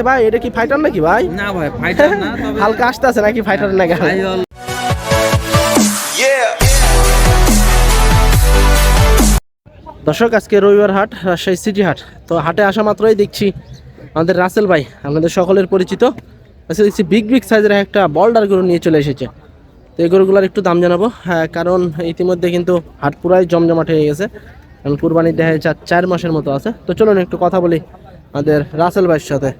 আছে ভাই এটা কি ফাইটার নাকি ভাই? না ভাই ফাইটার না তবে হালকা আসতে আছে নাকি ফাইটার নাকি? ভাইওয়াল দর্শক আজকে রবিবার হাট রাজশাহী সিটি হাট। তো হাটে আসা মাত্রই দেখছি আমাদের রাসেল ভাই আমাদের সকলের পরিচিত। আজকে দেখছি বিগ বিগ সাইজের একটা বল্ডার গরু নিয়ে চলে এসেছে। তো এই গরুগুলোর একটু দাম জানাব। হ্যাঁ কারণ ইতিমধ্যে কিন্তু হাট পুরাই জমজমাট হয়ে গেছে। এখন কুরবানি দেখা যাচ্ছে চার মাসের মতো আছে। তো চলুন একটু কথা বলি আমাদের রাসেল ভাইয়ের সাথে।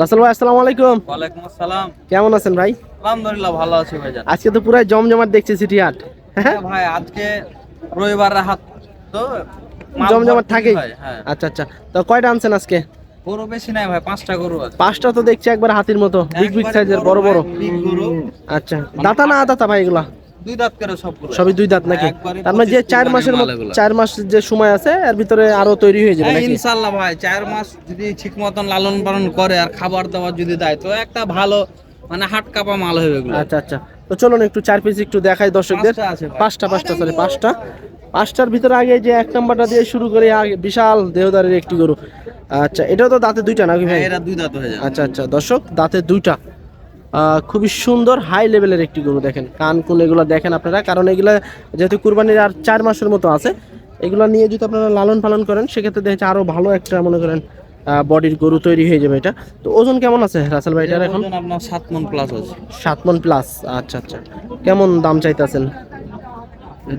রাসেল ভাই আসসালামু আলাইকুম। ওয়ালাইকুম আসসালাম। কেমন আছেন ভাই? আলহামদুলিল্লাহ ভালো আছি ভাইজান আজকে তো পুরাই জমজমাট দেখছি সিটি হাট হ্যাঁ হ্যাঁ। ভাই আজকে রবিবার তো জমজমাট থাকেই। হ্যাঁ। আচ্ছা আচ্ছা। তো কয়টা আনছেন আজকে? গরু বেশি নাই ভাই পাঁচটা গরু আছে। পাঁচটা তো দেখছি একবার হাতির মতো। বিগ বিগ সাইজের বড় বড় গরু। আচ্ছা। দাতা না দাতা ভাই এগুলা? দুই দাঁত করে সব গরু সবই দুই দাঁত নাকি? তার মানে যে চার মাসের চার মাস যে সময় আছে এর ভিতরে আরও তৈরি হয়ে যাবে হ্যাঁ, নাকি? ইনশাল্লাহ ভাই চার মাস যদি ঠিক মতন লালন পালন করে আর খাবার দাবার যদি দেয় তো একটা ভালো মানে হাট কাপা মাল হবে এগুলো। আচ্ছা আচ্ছা। তো চলুন একটু চার পিস একটু দেখাই দর্শকদের। পাঁচটা পাঁচটা সরি পাঁচটা। পাঁচটার ভিতরে আগে যে এক নাম্বারটা দিয়ে শুরু করি আগে বিশাল দেহদারের একটি গরু। আচ্ছা এটাও তো দাঁতে দুইটা নাকি ভাই? হ্যাঁ, এরা দুই দাঁত হয়ে যায় আচ্ছা আচ্ছা দর্শক দাঁতে দুইটা। খুবই সুন্দর হাই লেভেলের একটি গরু দেখেন। কান কোন এগুলো দেখেন আপনারা কারণ এগুলো যেহেতু কুরবানির আর চার মাসের মতো আছে এগুলো নিয়ে যদি আপনারা লালন পালন করেন সেক্ষেত্রে দেখেন আরও ভালো একটা মনে করেন বডির গরু তৈরি হয়ে যাবে এটা। তো ওজন কেমন আছে রাসেল ভাই এটার এখন? আপনার সাত মন প্লাস আছে। সাত মন প্লাস আচ্ছা আচ্ছা। কেমন দাম চাইতেছেন?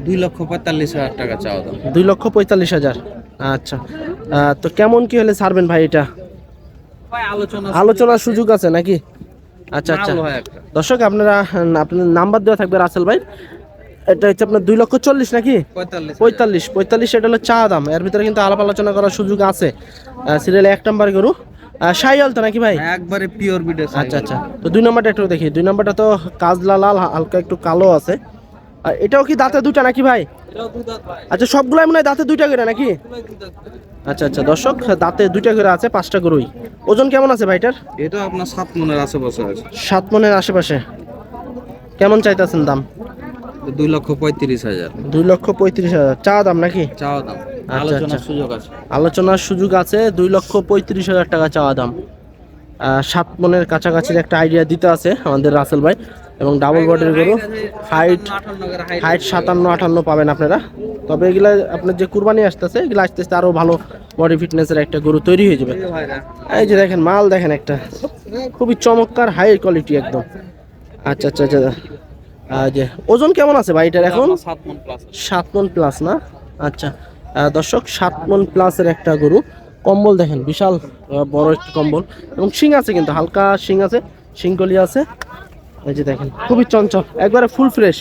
দুই লক্ষ পঁয়তাল্লিশ হাজার টাকা চাওয়া দাম। দুই লক্ষ পঁয়তাল্লিশ হাজার আচ্ছা। তো কেমন কি হলে ছাড়বেন ভাই এটা? আলোচনা আলোচনার সুযোগ আছে নাকি? আচ্ছা আচ্ছা। দর্শক আপনারা আপনার নাম্বার দেওয়া থাকবে রাসেল ভাই। এটা হচ্ছে আপনার দুই লক্ষ চল্লিশ নাকি? পঁয়তাল্লিশ। পঁয়তাল্লিশ এটা হলো চা দাম। এর ভিতরে কিন্তু আলাপ আলোচনা করার সুযোগ আছে। সিরিয়ালে এক নাম্বার গরু। সাইয়াল তো নাকি ভাই? একবারে পিওর আচ্ছা আচ্ছা। তো দুই নাম্বারটা একটু দেখি। দুই নাম্বারটা তো কাজলা লাল হালকা একটু কালো আছে। আর এটাও কি দাঁতে দুটা নাকি ভাই? আচ্ছা সবগুলাই মনে হয় দাঁতে দুইটা করে নাকি? আচ্ছা আচ্ছা দর্শক দাঁতে দুইটা করে আছে পাঁচটা গরুই। ওজন কেমন আছে ভাইটার এটা আপনার সাত মনের আশেপাশে আছে। সাত মনের আশেপাশে। কেমন চাইতেছেন দাম? দুই লক্ষ পঁয়ত্রিশ হাজার। দুই লক্ষ পঁয়ত্রিশ হাজার। চা দাম নাকি? চাওয়া দাম। আচ্ছা, আলোচনার আচ্ছা। সুযোগ আছে। আলোচনার সুযোগ আছে দুই লক্ষ পঁয়ত্রিশ হাজার টাকা চাওয়া দাম। সাত মনের কাছাকাছির একটা আইডিয়া দিতে আছে আমাদের রাসেল ভাই। এবং ডাবল বডির গরু হাইট হাইট সাতান্ন আটান্ন পাবেন আপনারা। তবে এগুলা আপনার যে কুরবানি আসতেছে এগুলো আসতে আসতে আরও ভালো বডি ফিটনেসের একটা গরু তৈরি হয়ে যাবে। এই যে দেখেন মাল দেখেন একটা। খুবই চমৎকার হাই কোয়ালিটি একদম। আচ্ছা আচ্ছা আচ্ছা। যে ওজন কেমন আছে ভাই এটার এখন? সাত মন প্লাস না? আচ্ছা। দর্শক সাত মন প্লাসের একটা গরু। কম্বল দেখেন বিশাল বড় একটি কম্বল। এবং শিং আছে কিন্তু হালকা শিং আছে শিংকলি আছে। এই যে দেখেন খুবই চঞ্চল একবারে ফুল ফ্রেশ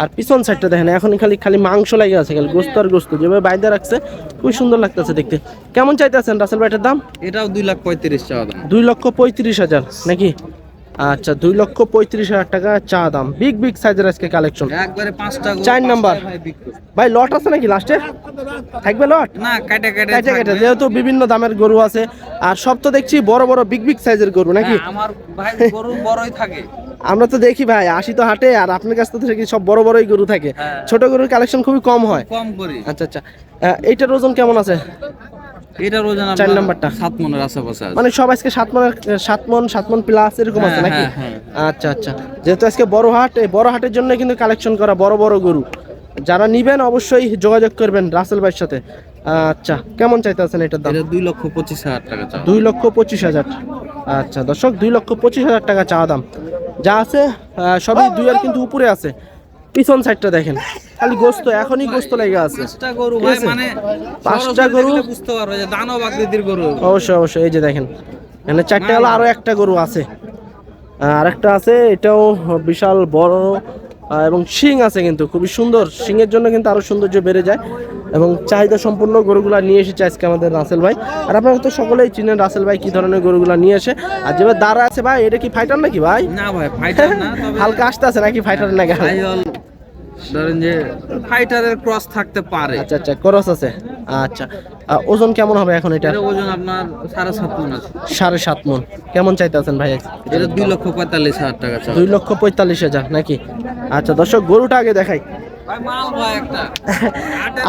আর পিছন সাইডটা দেখেন এখন খালি খালি মাংস লাগে আছে খালি গোস্ত আর গোস্ত। যেভাবে বাইদা রাখছে খুবই সুন্দর লাগতেছে দেখতে। কেমন চাইতেছেন রাসেল ভাইটার দাম? এটাও দুই লাখ পঁয়ত্রিশ চাওয়া দাম। দুই লক্ষ পঁয়ত্রিশ হাজার নাকি? আচ্ছা দুই লক্ষ পঁয়ত্রিশ হাজার টাকা চা দাম। বিগ বিগ সাইজের আজকে কালেকশন একবারে পাঁচটা চার নাম্বার। ভাই লট আছে নাকি লাস্টে থাকবে লট না কাটে কাটে কেটে কেটে যেহেতু বিভিন্ন দামের গরু আছে। আর সব তো দেখছি বড় বড় বিগ বিগ সাইজের গরু নাকি? হ্যাঁ, আমার ভাই গরু বড়ই থাকে। আমরা তো দেখি ভাই আসি তো হাটে আর আপনার কাছ থেকে দেখি সব বড় বড়ই গরু থাকে। হ্যাঁ। ছোট গরুর কালেকশন খুবই কম হয়। কম করি। আচ্ছা আচ্ছা। এইটার ওজন কেমন আছে? এটার ওজন চার নাম্বারটা। সাত মনের আশেপাশে মানে সব আজকে সাত মনের সাত মন সাত মন প্লাস এরকম আছে হ্যাঁ, নাকি? হ্যাঁ, আচ্ছা আচ্ছা। যেহেতু আজকে বড় হাট এই বড় হাটের জন্য কিন্তু কালেকশন করা বড় বড় গরু। যারা নিবেন অবশ্যই যোগাযোগ করবেন রাসেল ভাইয়ের সাথে। আচ্ছা কেমন চাইতেছেন এটার দাম? দুই লক্ষ পঁচিশ হাজার টাকা দুই লক্ষ পঁচিশ হাজার। আচ্ছা দর্শক দুই লক্ষ পঁচিশ হাজার টাকা চাওয়া দাম। যা আছে সবই দুই আর কিন্তু উপরে আছে। পিছন সাইডটা দেখেন। খালি গোস্ত এখনই গোস্ত লেগে আছে। পাঁচটা গরু ভাই মানে পাঁচটা গরু? বুঝতে পারবে যে দানব আকৃতির গরু। অবশ্যই অবশ্যই এই যে দেখেন। এখানে চারটা হলো আরও একটা গরু আছে। আর একটা আছে এটাও বিশাল বড়। এবং শিং আছে কিন্তু খুবই সুন্দর। শিংয়ের জন্য কিন্তু আরও সৌন্দর্য বেড়ে যায় এবং চাহিদা সম্পূর্ণ গরুগুলা নিয়ে এসেছে আজকে আমাদের রাসেল ভাই। আর আপনারা তো সকলেই চিনেন রাসেল ভাই কি ধরনের গরুগুলা নিয়ে আসে। আর যেভাবে দাঁড়া আছে ভাই এটা কি ফাইটার নাকি ভাই? না ভাই ফাইটার না হালকা আসতে আছে নাকি ফাইটার নাকি ধরেন যে ফাইটারের ক্রস থাকতে পারে। আচ্ছা আচ্ছা করস আছে। আচ্ছা ওজন কেমন হবে এখন এটা? ওজন আপনার সাড়ে সাত মন আছে। সাড়ে সাত মন। কেমন চাইতেছেন ভাই? এটা দুই লক্ষ পঁয়তাল্লিশ হাজার টাকা দুই লক্ষ পঁয়তাল্লিশ হাজার নাকি? আচ্ছা দর্শক গরুটা আগে দেখাই।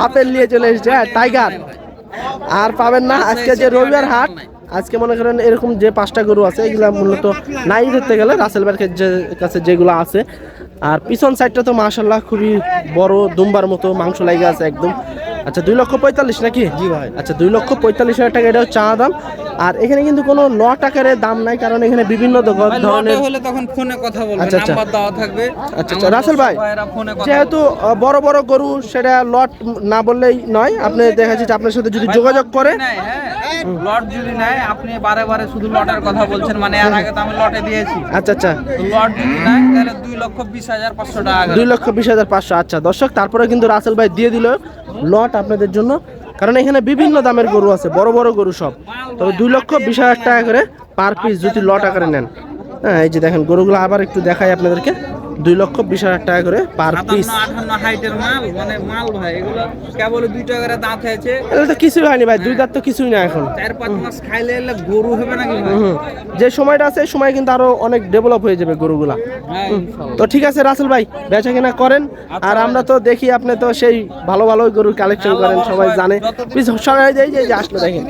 আপেল নিয়ে চলে এসেছে হ্যাঁ টাইগার। আর পাবেন না আজকে যে রবিবার হাট আজকে মনে করেন এরকম যে পাঁচটা গরু আছে এগুলা মূলত নাই ধরতে গেলে রাসেল ভাইয়ের যে কাছে যেগুলো আছে আর পিছন সাইডটা তো মাশাল্লাহ খুবই বড় দুম্বার মতো মাংস লাগে আছে একদম। আচ্ছা দুই লক্ষ পঁয়তাল্লিশ নাকি? জি ভাই। আচ্ছা দুই লক্ষ পঁয়তাল্লিশ হাজার টাকা এটাও চা দাম। আর এখানে কিন্তু কোনো লট আকারে দাম নাই কারণ এখানে বিভিন্ন ধরনের হলে তখন ফোনে কথা বলবে আচ্ছা, আচ্ছা। নাম্বার দেওয়া থাকবে। আচ্ছা, আমার রাসেল ভাই, যেহেতু বড় বড় গরু সেটা লট না বললেই নয়। আপনি দেখা যাচ্ছে যে আপনার সাথে যদি যোগাযোগ করে। হ্যাঁ। লট যদি নেয় আপনি বারে বারে শুধু লটের কথা বলছেন মানে এর আগে তো আমি লটে দিয়েছি। আচ্ছা আচ্ছা। লট যদি নেয় তাহলে দুই লক্ষ বিশ হাজার পাঁচশো টাকা করে। দুই লক্ষ বিশ হাজার পাঁচশো আচ্ছা। দর্শক তারপরে কিন্তু রাসেল ভাই দিয়ে দিল লট আপনাদের জন্য। কারণ এখানে বিভিন্ন দামের গরু আছে, বড় বড় গরু সব। তবে দুই লক্ষ বিশ হাজার টাকা করে পার পিস যদি লট আকারে নেন। হ্যাঁ এই যে দেখেন, গরুগুলো আবার একটু দেখাই আপনাদেরকে। দুই লক্ষ বিশ হাজার টাকা করে পার পিস আঠান্ন হাইটের মাল মানে মাল ভাই এগুলো কেবল দুই টাকা করে দাঁত হয়েছে। এগুলো তো কিছুই হয়নি ভাই দুই দাঁত তো কিছুই না এখন। চার পাঁচ মাস খাইলে এলে গরু হবে নাকি যে সময়টা আছে সময় কিন্তু আরও অনেক ডেভেলপ হয়ে যাবে গরুগুলা। হ্যাঁ তো ঠিক আছে রাসেল ভাই বেচা কিনা করেন। আর আমরা তো দেখি আপনি তো সেই ভালো ভালো গরুর কালেকশন করেন সবাই জানে। সরাই যাই যে আসলে দেখেন।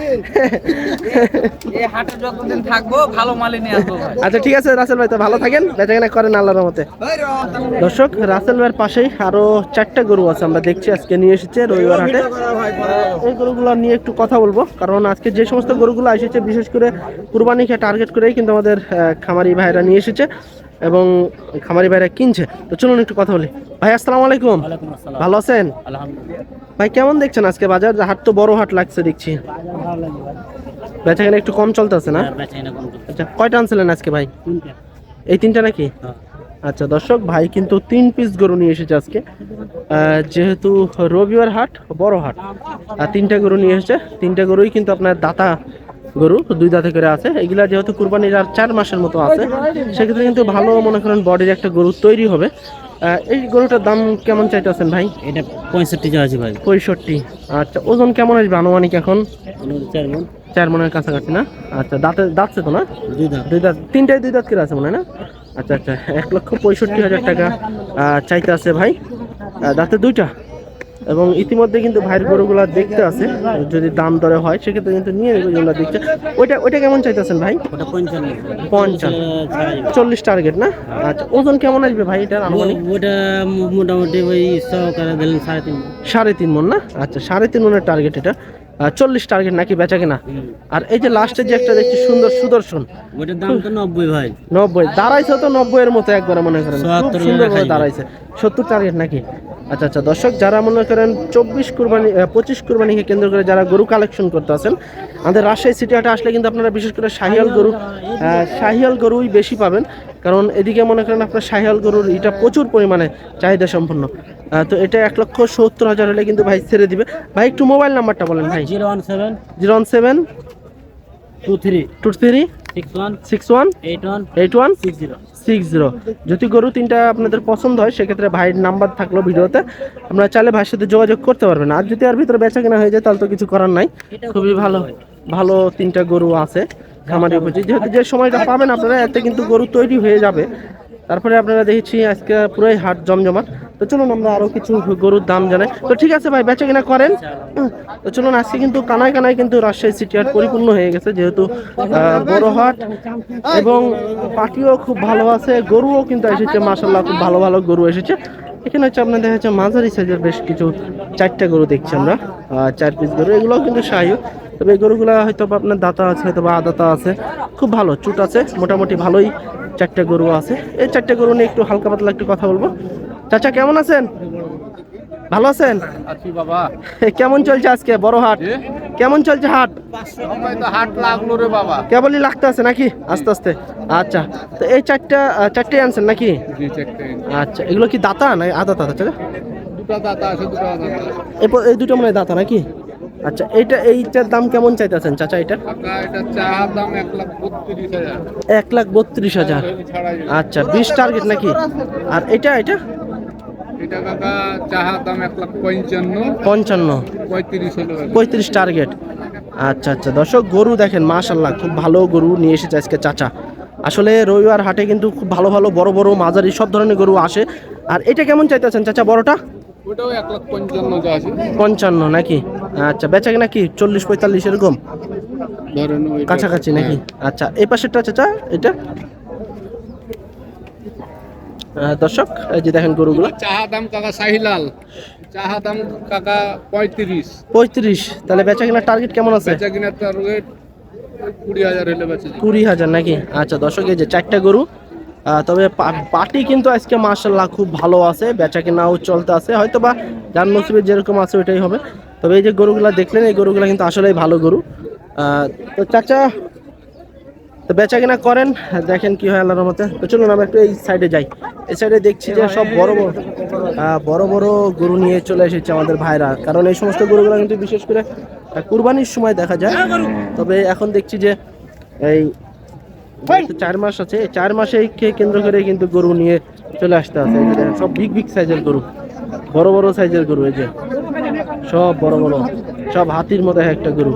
এই হাটে যতদিন থাকব ভালো মালই নিয়ে আসব আচ্ছা ঠিক আছে রাসেল ভাই তো ভালো থাকেন। বেচা কিনা করেন আল্লাহর মতে দর্শক রাসেল ভাইয়ের পাশেই আরও চারটা গরু আছে আমরা দেখছি আজকে নিয়ে এসেছে রবিবার হাটে। এই গরুগুলো নিয়ে একটু কথা বলব কারণ আজকে যে সমস্ত গরুগুলো এসেছে বিশেষ করে কুরবানিকে টার্গেট করেই কিন্তু আমাদের খামারি ভাইরা নিয়ে এসেছে এবং খামারি ভাইরা কিনছে। তো চলুন একটু কথা বলি। ভাই আসসালামু আলাইকুম। ভালো আছেন? ভাই কেমন দেখছেন আজকে বাজার? হাট তো বড় হাট লাগছে দেখছি। বেচা কিনা একটু কম চলতেছে না? আচ্ছা কয়টা আনছিলেন আজকে ভাই? এই তিনটা নাকি? আচ্ছা দর্শক ভাই কিন্তু তিন পিস গরু নিয়ে এসেছে আজকে। যেহেতু রবিবার হাট বড় হাট আর তিনটা গরু নিয়ে এসেছে। তিনটা গরুই কিন্তু আপনার দাতা গরু দুই দাঁতে করে আছে। এগুলা যেহেতু কুরবানির আর চার মাসের মতো আছে সেক্ষেত্রে কিন্তু ভালো মনে করেন বডির একটা গরু তৈরি হবে। এই গরুটার দাম কেমন চাইতেছেন ভাই? এটা পঁয়ষট্টি আছে ভাই। পঁয়ষট্টি। আচ্ছা ওজন কেমন আসবে আনুমানিক এখন? চার মন। চার মনের কাছাকাছি না? আচ্ছা দাঁতে দাঁতছে তো না? দুই দাঁত। দুই দাঁত। তিনটায় দুই দাঁত করে আছে মনে হয় না? আচ্ছা আচ্ছা এক লক্ষ পঁয়ষট্টি হাজার টাকা চাইতে আছে ভাই। দাঁতে দুইটা। এবং ইতিমধ্যে কিন্তু ভাইয়ের গরুগুলা দেখতে আছে। যদি দাম দরে হয় সেক্ষেত্রে কিন্তু নিয়ে যেগুলো দেখছে। ওইটা ওইটা কেমন চাইতেছেন ভাই? পঞ্চান্ন। যাবে চল্লিশ টার্গেট না? আচ্ছা ওজন কেমন আসবে ভাই এটা ওটা মোটামুটি ওই সাড়ে তিন সাড়ে তিন মন না? আচ্ছা সাড়ে তিন মনের টার্গেট এটা। চল্লিশ টার্গেট নাকি বেচা কিনা? আর এই যে লাস্টে যে একটা দেখছি সুন্দর সুদর্শন ওটার দাম তো নব্বই ভাই। নব্বই। দাঁড়াইছে তো নব্বই এর মতো একবারে মনে করেন। খুব সুন্দর করে দাঁড়াইছে। সত্তর টার্গেট নাকি? আচ্ছা আচ্ছা দর্শক যারা মনে করেন চব্বিশ কুরবানি পঁচিশ কুরবানিকে কেন্দ্র করে যারা গরু কালেকশন করতে আছেন আমাদের রাজশাহী সিটি হাটে আসলে কিন্তু আপনারা বিশেষ করে শাহিয়াল গরু শাহিয়াল গরুই বেশি পাবেন। কারণ এদিকে মনে করেন আপনার শাহিয়াল গরুর এটা প্রচুর পরিমাণে চাহিদা সম্পন্ন। তো এটা এক লক্ষ সত্তর হাজার হলে কিন্তু ভাই ছেড়ে দিবে। ভাই একটু মোবাইল নাম্বারটা বলেন ভাই। Zero one seven. Zero one seven two three. Two three যদি গরু তিনটা আপনাদের পছন্দ হয় সেক্ষেত্রে ভাইয়ের নাম্বার থাকল ভিডিওতে। আপনারা চাইলে ভাইয়ের সাথে যোগাযোগ করতে পারবেন। আর যদি আর ভিতরে বেচা কেনা হয়ে যায় তাহলে তো কিছু করার নাই। খুবই ভালো। ভালো তিনটা গরু আছে খামারি উপযোগী যেহেতু যে সময়টা পাবেন আপনারা এতে কিন্তু গরু তৈরি হয়ে যাবে। তারপরে আপনারা দেখেছি আজকে পুরোই হাট জমজমাট। তো চলুন আমরা আরও কিছু গরুর দাম জানাই। তো ঠিক আছে ভাই, বেচা কিনা করেন? তো চলুন, আজকে কিন্তু কানায় কানায় কিন্তু রাজশাহী সিটি হাট পরিপূর্ণ হয়ে গেছে, যেহেতু বড় হাট এবং পাটিও খুব ভালো আছে, গরুও কিন্তু এসেছে মাসাল্লাহ খুব ভালো ভালো গরু এসেছে। এখানে হচ্ছে আপনার দেখা যাচ্ছে মাঝারি সাইজের বেশ কিছু চারটা গরু দেখছি আমরা চার পিস গরু, এগুলোও কিন্তু সাইও। তবে এই গরুগুলো হয়তো আপনার দাতা আছে, হয়তো বা আদাতা আছে, খুব ভালো, চুট আছে, মোটামুটি ভালোই চারটে গরু আছে। এই চারটে গরু নিয়ে একটু হালকা পাতলা একটু কথা বলব। চাচা কেমন আছেন? ভালো আছেন? আছি বাবা। কেমন চলছে আজকে বড় হাট? কেমন চলছে হাট? হাট লাগল রে বাবা। কেবলই লাগতে আছে নাকি? আস্তে আস্তে। আচ্ছা তো এই চারটা চারটে আনছেন নাকি? আচ্ছা এগুলো কি দাতা না আদা দাতা চাচা? এই দুটো মনে হয় দাতা নাকি? আচ্ছা এইটা এইটার দাম কেমন চাইতেছেন চাচা এটা? কাকা এটা চা দাম এক লাখ বত্রিশ হাজার। আচ্ছা বিশ টার্গেট নাকি? আর এটা এটা? এটা কাকা চাহা দাম এক লাখ পঞ্চান্ন। পঞ্চান্ন। পঁয়ত্রিশ পঁয়ত্রিশ টার্গেট। আচ্ছা আচ্ছা। দর্শক গরু দেখেন মাশাল্লাহ খুব ভালো গরু নিয়ে এসেছে আজকে চাচা। আসলে রবিবার হাটে কিন্তু খুব ভালো ভালো বড় বড় মাঝারি সব ধরনের গরু আসে। আর এটা কেমন চাইতেছেন চাচা বড়টা? ওটাও এক লাখ পঞ্চান্ন পঞ্চান্ন নাকি? আচ্ছা বেচা কিনা কি? চল্লিশ পঁয়তাল্লিশ এরকম? কাছাকাছি নাকি? আচ্ছা এই পাশেরটা চাচা এটা? দর্শক যে দেখেন গরুগুলো। চাহা দাম কাকা শাহিলাল। চাহা দাম কাকা পঁয়ত্রিশ। পঁয়ত্রিশ। তাহলে বেচা কেনার টার্গেট কেমন আছে? বেচা কিনার টার্গেট কুড়ি হাজার হলে বেচে। কুড়ি হাজার নাকি? আচ্ছা দর্শক এই যে চারটা গরু তবে পাটি কিন্তু আজকে মার্শাল্লাহ খুব ভালো আছে বেচা কেনাও চলতে আছে। হয়তো বা যার নসিবে যেরকম আছে ওইটাই হবে। তবে এই যে গরুগুলা দেখলেন এই গরুগুলা কিন্তু আসলেই ভালো গরু। তো চাচা তো বেচা কেনা করেন, দেখেন কি হয় আল্লাহর মতে তো চলুন আমরা একটু এই সাইডে যাই। এই সাইডে দেখছি যে সব বড় বড় বড় বড় গরু নিয়ে চলে এসেছে আমাদের ভাইরা। কারণ এই সমস্ত গরুগুলো কিন্তু বিশেষ করে কুরবানির সময় দেখা যায়। তবে এখন দেখছি যে এই চার মাস আছে চার মাসেকে কেন্দ্র করে কিন্তু গরু নিয়ে চলে আসতে আছে। সব বিগ বিগ সাইজের গরু, বড় বড় সাইজের গরু এই যে। সব বড় বড়, সব হাতির মতো একটা গরু।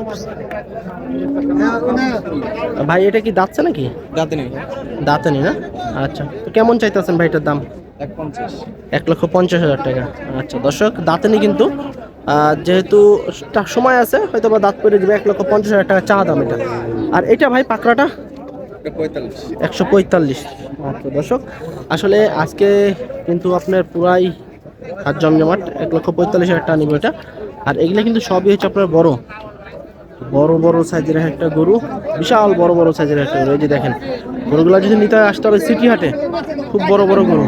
ভাই এটা কি দাঁতছে নাকি? যাতে নেই। দাঁতে নি না? আচ্ছা তো কেমন চাইতেছেন ভাই এটার দাম? এক লক্ষ পঞ্চাশ হাজার টাকা। আচ্ছা দর্শক দাঁতেনি কিন্তু। যেহেতু সময় আছে হয়তো বা দাঁত পেরে দেবে এক লক্ষ পঞ্চাশ হাজার টাকা চা দাম এটা। আর এটা ভাই পাকড়াটা? একশো পঁয়তাল্লিশ। আচ্ছা দর্শক আসলে আজকে কিন্তু আপনার পুরাই হাত জমজমাট। এক লক্ষ পঁয়তাল্লিশ হাজার টাকা নিবে এটা। আর এগুলো কিন্তু সবই হচ্ছে আপনার বড়। বড় বড় সাইজের একটা গরু, বিশাল বড় বড় সাইজের একটা গরু। এই যে দেখেন, গরুগুলো যদি নিতে আসতে হবে সিটি হাটে। খুব বড় বড় গরু।